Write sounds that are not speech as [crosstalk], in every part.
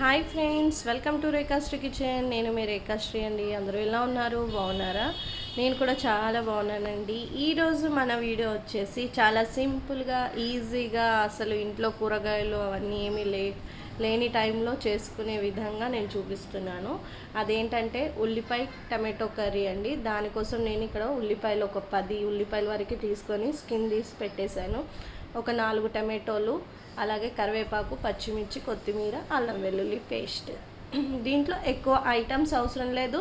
Hi friends welcome to Rekhasri kitchen. నేను మీ రేఖాశ్రీ అండి. అందరూ ఎలా ఉన్నారు? బాగున్నారా? నేను కూడా చాలా బాగున్నానండి. ఈరోజు మన వీడియో వచ్చేసి చాలా సింపుల్గా ఈజీగా అసలు ఇంట్లో కూరగాయలు అవన్నీ ఏమీ లే లేని టైంలో చేసుకునే విధంగా నేను చూపిస్తున్నాను. అదేంటంటే ఉల్లిపాయ టమాటో కర్రీ అండి. దానికోసం నేను ఇక్కడ ఉల్లిపాయలు ఒక పది ఉల్లిపాయల వరకు తీసుకొని స్కిన్ తీసి పెట్టేశాను. ఒక నాలుగు టమాటోలు అలాగే కరివేపాకు పచ్చిమిర్చి కొత్తిమీర అల్లం వెల్లుల్లి పేస్ట్. దీంట్లో ఎక్కువ ఐటమ్స్ అవసరం లేదు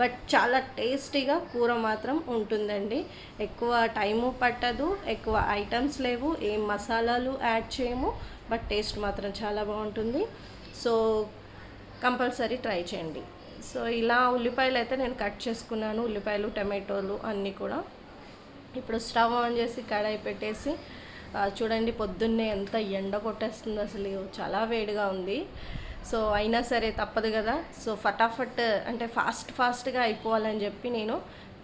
బట్ చాలా టేస్టీగా కూర మాత్రం ఉంటుందండి. ఎక్కువ టైము పట్టదు ఎక్కువ ఐటమ్స్ లేవు ఏం మసాలాలు యాడ్ చేయము బట్ టేస్ట్ మాత్రం చాలా బాగుంటుంది. సో కంపల్సరీ ట్రై చేయండి. సో ఇలా ఉల్లిపాయలు అయితే నేను కట్ చేసుకున్నాను ఉల్లిపాయలు టమాటోలు అన్నీ కూడా. ఇప్పుడు స్టవ్ ఆన్ చేసి కడాయి పెట్టేసి చూడండి పొద్దున్నే ఎంత ఎండ కొట్టేస్తుంది అసలు చాలా వేడిగా ఉంది. సో అయినా సరే తప్పదు కదా. సో ఫటాఫట్ అంటే ఫాస్ట్ ఫాస్ట్గా అయిపోవాలని చెప్పి నేను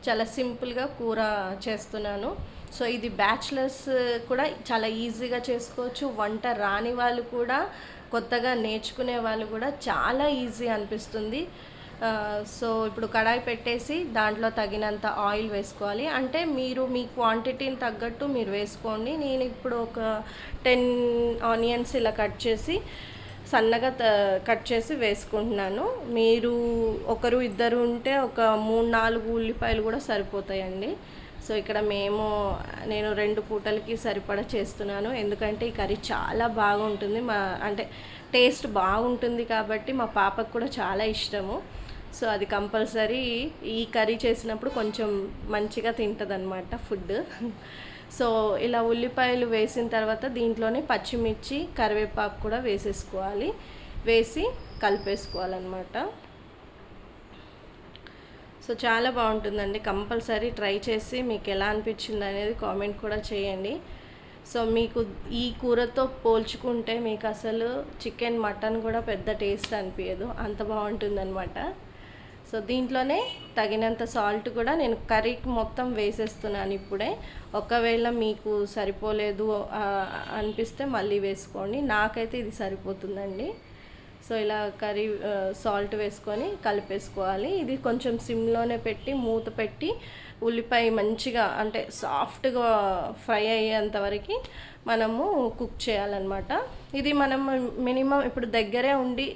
చాలా సింపుల్గా కూర చేస్తున్నాను. సో ఇది బ్యాచిలర్స్ కూడా చాలా ఈజీగా చేసుకోవచ్చు. వంట రాని వాళ్ళు కూడా కొత్తగా నేర్చుకునే వాళ్ళు కూడా చాలా ఈజీ అనిపిస్తుంది. సో ఇప్పుడు కడాయి పెట్టేసి దాంట్లో తగినంత ఆయిల్ వేసుకోవాలి. అంటే మీరు మీ క్వాంటిటీని తగ్గట్టు మీరు వేసుకోండి. నేను ఇప్పుడు ఒక టెన్ ఆనియన్స్ ఇలా కట్ చేసి సన్నగా త కట్ చేసి వేసుకుంటున్నాను. మీరు ఒకరు ఇద్దరు ఉంటే ఒక మూడు నాలుగు ఉల్లిపాయలు కూడా సరిపోతాయండి. సో ఇక్కడ మేము నేను రెండు పూటలకి సరిపడా చేస్తున్నాను. ఎందుకంటే ఈ కర్రీ చాలా బాగుంటుంది. మా అంటే టేస్ట్ బాగుంటుంది కాబట్టి మా పాపకు కూడా చాలా ఇష్టము. సో అది కంపల్సరీ ఈ కర్రీ చేసినప్పుడు కొంచెం మంచిగా తింటుంది అనమాట ఫుడ్. సో ఇలా ఉల్లిపాయలు వేసిన తర్వాత దీంట్లోనే పచ్చిమిర్చి కరివేపాకు కూడా వేసేసుకోవాలి. వేసి కలిపేసుకోవాలన్నమాట. సో చాలా బాగుంటుందండి. కంపల్సరీ ట్రై చేసి మీకు ఎలా అనిపించింది అనేది కామెంట్ కూడా చేయండి. సో మీకు ఈ కూరతో పోల్చుకుంటే మీకు అసలు చికెన్ మటన్ కూడా పెద్ద టేస్ట్ అనిపించదు అంత బాగుంటుందన్నమాట. సో దీంట్లోనే తగినంత సాల్ట్ కూడా నేను కర్రీకి మొత్తం వేసేస్తున్నాను ఇప్పుడే. ఒకవేళ మీకు సరిపోలేదు అనిపిస్తే మళ్ళీ వేసుకోండి. నాకైతే ఇది సరిపోతుందండి. సో ఇలా కర్రీ సాల్ట్ వేసుకొని కలిపేసుకోవాలి. ఇది కొంచెం సిమ్లోనే పెట్టి మూత పెట్టి ఉల్లిపాయ మంచిగా అంటే సాఫ్ట్గా ఫ్రై అయ్యేంత వరకు మనము కుక్ చేయాలన్నమాట. ఇది మనం మినిమం ఇప్పుడు దగ్గరే ఉండి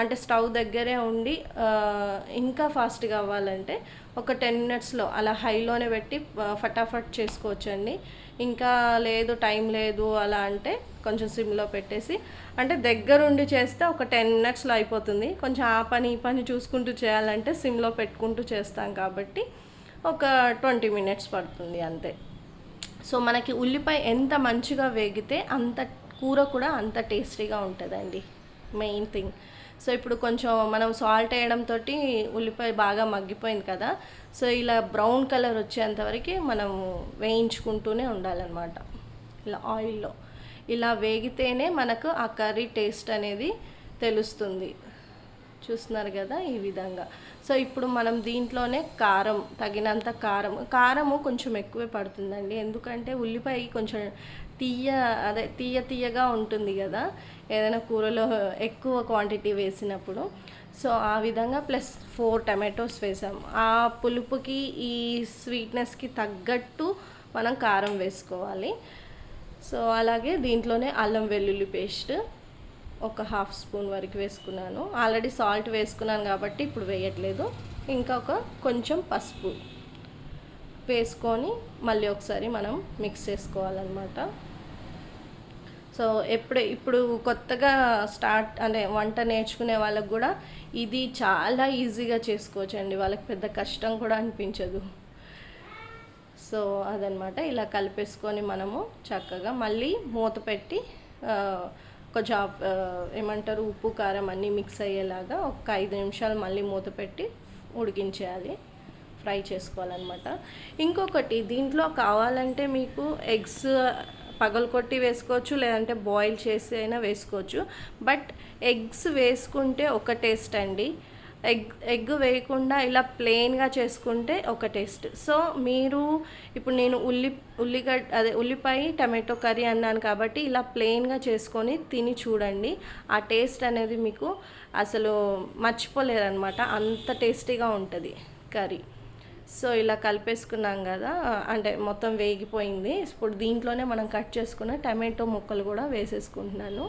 అంటే స్టవ్ దగ్గరే ఉండి ఇంకా ఫాస్ట్గా అవ్వాలంటే ఒక టెన్ మినిట్స్లో అలా హైలోనే పెట్టి ఫటాఫట్ చేసుకోవచ్చండి. ఇంకా లేదు టైం లేదు అలా అంటే కొంచెం సిమ్లో పెట్టేసి అంటే దగ్గరుండి చేస్తే ఒక టెన్ మినిట్స్లో అయిపోతుంది. కొంచెం ఆ పని ఈ పని చూసుకుంటూ చేయాలంటే సిమ్లో పెట్టుకుంటూ చేస్తాం కాబట్టి ఒక ట్వంటీ మినిట్స్ పడుతుంది అంతే. సో మనకి ఉల్లిపాయ ఎంత మంచిగా వేగితే అంత కూర కూడా అంత టేస్టీగా ఉంటుందండి. మెయిన్ థింగ్ సో ఇప్పుడు కొంచెం మనం సాల్ట్ వేయడంతో ఉల్లిపాయ బాగా మగ్గిపోయింది కదా సో ఇలా బ్రౌన్ కలర్ వచ్చేంతవరకు మనం వేయించుకుంటూనే ఉండాలన్నమాట. ఇలా ఆయిల్లో ఇలా వేగితేనే మనకు ఆ కర్రీ టేస్ట్ అనేది తెలుస్తుంది. చూస్తున్నారు కదా ఈ విధంగా. సో ఇప్పుడు మనం దీంట్లోనే కారం తగినంత కారం. కారము కొంచెం ఎక్కువే పడుతుందండి. ఎందుకంటే ఉల్లిపాయ కొంచెం తీయ అదే తీయ తీయగా ఉంటుంది కదా. ఏదైనా కూరలో ఎక్కువ క్వాంటిటీ వేసినప్పుడు. సో ఆ విధంగా ప్లస్ ఫోర్ టమాటోస్ వేసాం. ఆ పులుపుకి ఈ స్వీట్నెస్కి తగ్గట్టు మనం కారం వేసుకోవాలి. సో అలాగే దీంట్లోనే అల్లం వెల్లుల్లి పేస్ట్ ఒక హాఫ్ స్పూన్ వరకు వేసుకున్నాను. ఆల్రెడీ సాల్ట్ వేసుకున్నాను కాబట్టి ఇప్పుడు వేయట్లేదు. ఇంకా ఒక కొంచెం పసుపు. వేసుకొని మళ్ళీ ఒకసారి మనం మిక్స్ చేసుకోవాలన్నమాట. సో ఎప్పుడు ఇప్పుడు కొత్తగా స్టార్ట్ అంటే వంట నేర్చుకునే వాళ్ళకు కూడా ఇది చాలా ఈజీగా చేసుకోవచ్చు అండి వాళ్ళకి పెద్ద కష్టం కూడా అనిపించదు. సో అదనమాట ఇలా కలిపేసుకొని మనము చక్కగా మళ్ళీ మూత పెట్టి కొంచెం ఏమంటారు ఉప్పు కారం అన్నీ మిక్స్ అయ్యేలాగా ఒక ఐదు నిమిషాలు మళ్ళీ మూత పెట్టి ఉడికించేయాలి. ఫ్రై చేసుకోవాలన్నమాట. ఇంకొకటి దీంట్లో కావాలంటే మీకు ఎగ్స్ పగలకొట్టి వేసుకోవచ్చు లేదంటే బాయిల్ చేసి అయినా వేసుకోవచ్చు. బట్ ఎగ్స్ వేసుకుంటే ఒక టేస్ట్ అండి. ఎగ్ ఎగ్ వేయకుండా ఇలా ప్లెయిన్గా చేసుకుంటే ఒక టేస్ట్. సో మీరు ఇప్పుడు నేను ఉల్లి ఉల్లిగడ్డ అదే ఉల్లిపాయ టమాటో కర్రీ అన్నాను కాబట్టి ఇలా ప్లెయిన్గా చేసుకొని తిని చూడండి. ఆ టేస్ట్ అనేది మీకు అసలు మర్చిపోలేరనమాట అంత టేస్టీగా ఉంటుంది కర్రీ. సో ఇలా కలిపేసుకున్నాం కదా అంటే మొత్తం వేగిపోయింది. ఇప్పుడు దీంట్లోనే మనం కట్ చేసుకున్న టమాటో ముక్కలు కూడా వేసేసుకుంటున్నాను.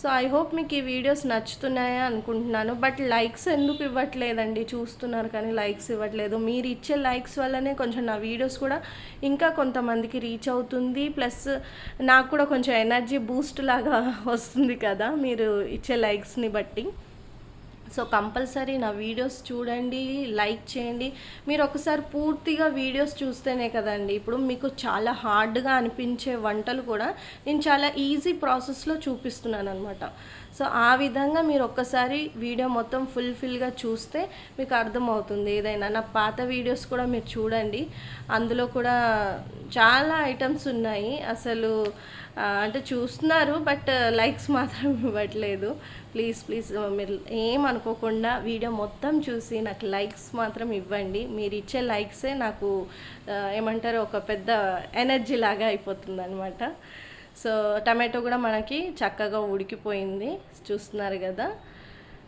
సో ఐ హోప్ మీకు ఈ వీడియోస్ నచ్చుతున్నాయా అనుకుంటున్నాను. బట్ లైక్స్ ఎందుకు ఇవ్వట్లేదండి? చూస్తున్నారు కానీ లైక్స్ ఇవ్వట్లేదు. మీరు ఇచ్చే లైక్స్ వల్లనే కొంచెం నా వీడియోస్ కూడా ఇంకా కొంతమందికి రీచ్ అవుతుంది. ప్లస్ నాకు కూడా కొంచెం ఎనర్జీ బూస్ట్ లాగా [laughs] వస్తుంది కదా మీరు ఇచ్చే లైక్స్ని బట్టి. సో కంపల్సరీ నా వీడియోస్ చూడండి లైక్ చేయండి. మీరు ఒకసారి పూర్తిగా వీడియోస్ చూస్తేనే కదండి. ఇప్పుడు మీకు చాలా హార్డ్గా అనిపించే వంటలు కూడా నేను చాలా ఈజీ ప్రాసెస్లో చూపిస్తున్నాను అనమాట సో ఆ విధంగా మీరు ఒక్కసారి వీడియో మొత్తం ఫుల్ఫిల్గా చూస్తే మీకు అర్థమవుతుంది. ఏదైనా నా పాత వీడియోస్ కూడా మీరు చూడండి. అందులో కూడా చాలా ఐటమ్స్ ఉన్నాయి. అసలు అంటే చూస్తున్నారు బట్ లైక్స్ మాత్రం ఇవ్వట్లేదు. ప్లీజ్ ప్లీజ్ మీరు ఏమనుకోకుండా వీడియో మొత్తం చూసి నాకు లైక్స్ మాత్రం ఇవ్వండి. మీరు ఇచ్చే లైక్సే నాకు ఏమంటారు ఒక పెద్ద ఎనర్జీ లాగా అయిపోతుంది అనమాట సో టమాటో కూడా మనకి చక్కగా ఉడికిపోయింది. చూస్తున్నారు కదా?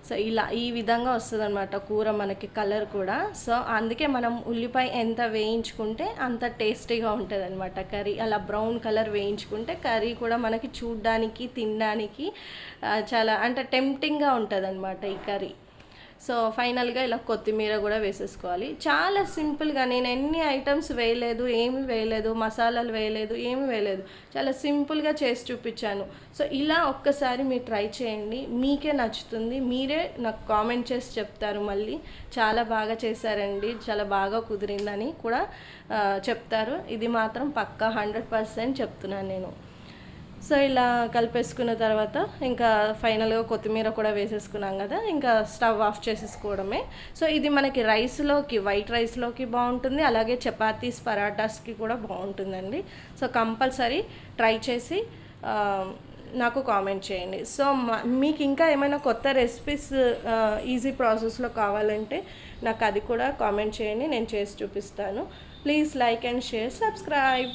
సో ఇలా ఈ విధంగా వస్తుంది అనమాట కూర మనకి కలర్ కూడా. సో అందుకే మనం ఉల్లిపాయ ఎంత వేయించుకుంటే అంత టేస్టీగా ఉంటుంది అనమాట కర్రీ. అలా బ్రౌన్ కలర్ వేయించుకుంటే కర్రీ కూడా మనకి చూడ్డానికి తినడానికి చాలా అంటే టెంప్టింగ్గా ఉంటుంది అనమాట ఈ కర్రీ. సో ఫైనల్గా ఇలా కొత్తిమీర కూడా వేసేసుకోవాలి. చాలా సింపుల్గా నేను ఎన్ని ఐటమ్స్ వేయలేదు ఏమి వేయలేదు మసాలాలు వేయలేదు ఏమి వేయలేదు చాలా సింపుల్గా చేసి చూపించాను. సో ఇలా ఒక్కసారి మీరు ట్రై చేయండి. మీకే నచ్చుతుంది. మీరే నాకు కామెంట్ చేసి చెప్తారు మళ్ళీ. చాలా బాగా చేశారండి. చాలా బాగా కుదిరిందని కూడా చెప్తారు. ఇది మాత్రం పక్కా హండ్రెడ్ పర్సెంట్ చెప్తున్నాను నేను. సో ఇలా కలిపేసుకున్న తర్వాత ఇంకా ఫైనల్గా కొత్తిమీర కూడా వేసేసుకున్నాం కదా ఇంకా స్టవ్ ఆఫ్ చేసేసుకోవడమే. సో ఇది మనకి రైస్లోకి వైట్ రైస్లోకి బాగుంటుంది అలాగే చపాతీస్ పరాటాస్కి కూడా బాగుంటుందండి. సో కంపల్సరీ ట్రై చేసి నాకు కామెంట్ చేయండి. సో మీకు ఇంకా ఏమైనా కొత్త రెసిపీస్ ఈజీ ప్రాసెస్లో కావాలంటే నాకు అది కూడా కామెంట్ చేయండి నేను చేసి చూపిస్తాను. Please like and share subscribe.